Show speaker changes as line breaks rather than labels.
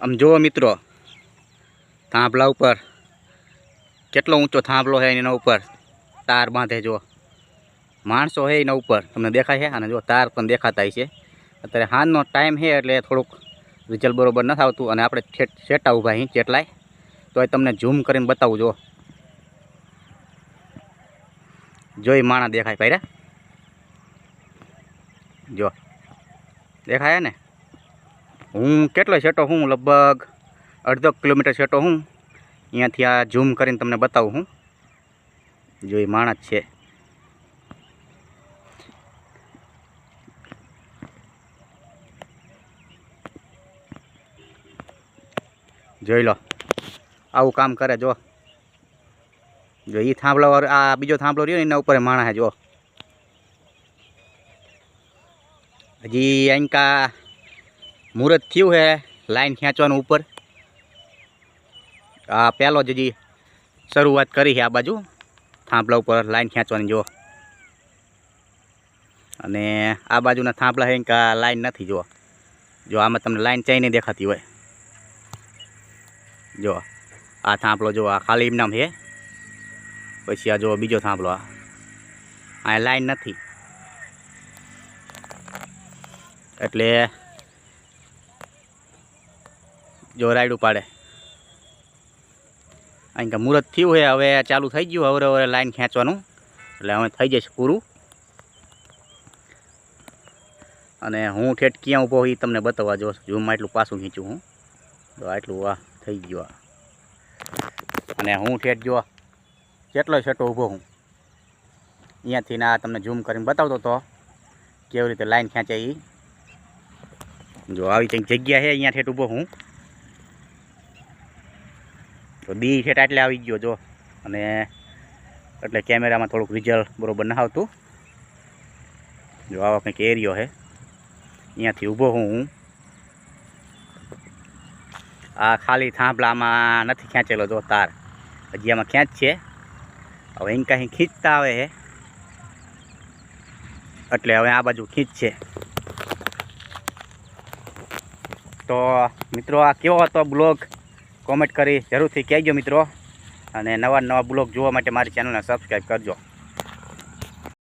આમ જુઓ મિત્રો, થાંભલા ઉપર. કેટલો ઊંચો થાંભલો છે એના ઉપર? તાર બાંધે જો માણસો છે એના ઉપર. તમને દેખાય છે? અને જો તાર પણ દેખાતા છે. અત્યારે હાનનો ટાઈમ છે એટલે થોડુંક રિઝલ્ટ બરોબર નથી આવતું. અને આપણે છેટ ઊભા અહીં કેટલાય. તો એ તમને ઝૂમ કરીને બતાવું જો જોઈ માણા દેખાય પહેરા જો દેખાય ને? હું કેટલો છેટો હું? લગભગ અડધો કિલોમીટર છેટો હું. અહીંયાથી આ ઝૂમ કરીને તમને બતાવું હું. જો એ માણસ છે. જોઈ લો. આવું કામ કરે જો. જો એ થાંભલો આ બીજો થાંભલો રહ્યો ને એના ઉપર માણસ જો. હજી અહીંકા મુહૂર્ત થયું છે લાઈન ખેંચવાનું ઉપર. આ પહેલો જ શરૂઆત કરી છે આ બાજુ. થાંભલા ઉપર લાઈન ખેંચવાની જો અને આ બાજુના થાંભલા છે કે લાઈન નથી જુઓ. જો આમાં તમને લાઈન ચાઈ નહીં દેખાતી હોય. જો, આ થાંભલો જો આ ખાલી એમનામ છે પછી આ જો બીજો થાંભલો આ. આ લાઈન નથી. એટલે જો રાયડું પાડે. અહીં કે મુહૂર્ત થયું છે હવે ચાલુ થઈ ગયું, હવે હવે લાઈન ખેંચવાનું. એટલે હવે થઈ જશે પૂરું. અને હું ઠેઠ ક્યાં ઊભો એ તમને બતાવવા જો, ઝૂમમાં એટલું પાછું ખેંચું હું. તો આટલું આ થઈ ગયું આ. અને હું ઠેઠ જો, કેટલો છેટો ઊભો હું. અહીંયાથી ના તમને ઝૂમ કરીને બતાવતો હતો કેવી રીતે લાઈન ખેંચે એ જો આવી કંઈક જગ્યા છે અહીંયા ઠેઠ ઊભો હું. તો દી થેટા એટલે આવી ગયો, જો. અને એટલે કેમેરામાં થોડુંક રિઝલ્ટ બરોબર ના આવતું. જો આવો કંઈક એરિયો છે. અહીંયાથી ઊભો હું હું. આ ખાલી થાંભલામાં નથી ખેંચેલો, જો, તાર. હજી આમાં ખેંચ છે. હવે અહીં કાંઈ ખીંચતા આવે છે. એટલે હવે આ બાજુ ખીંચ છે. તો મિત્રો, આ કેવો હતો બ્લોગ? કોમેન્ટ કરી જરૂરથી કહેજો મિત્રો. અને નવા નવા બ્લોગ જોવા માટે મારી ચેનલને સબસ્ક્રાઈબ કરજો.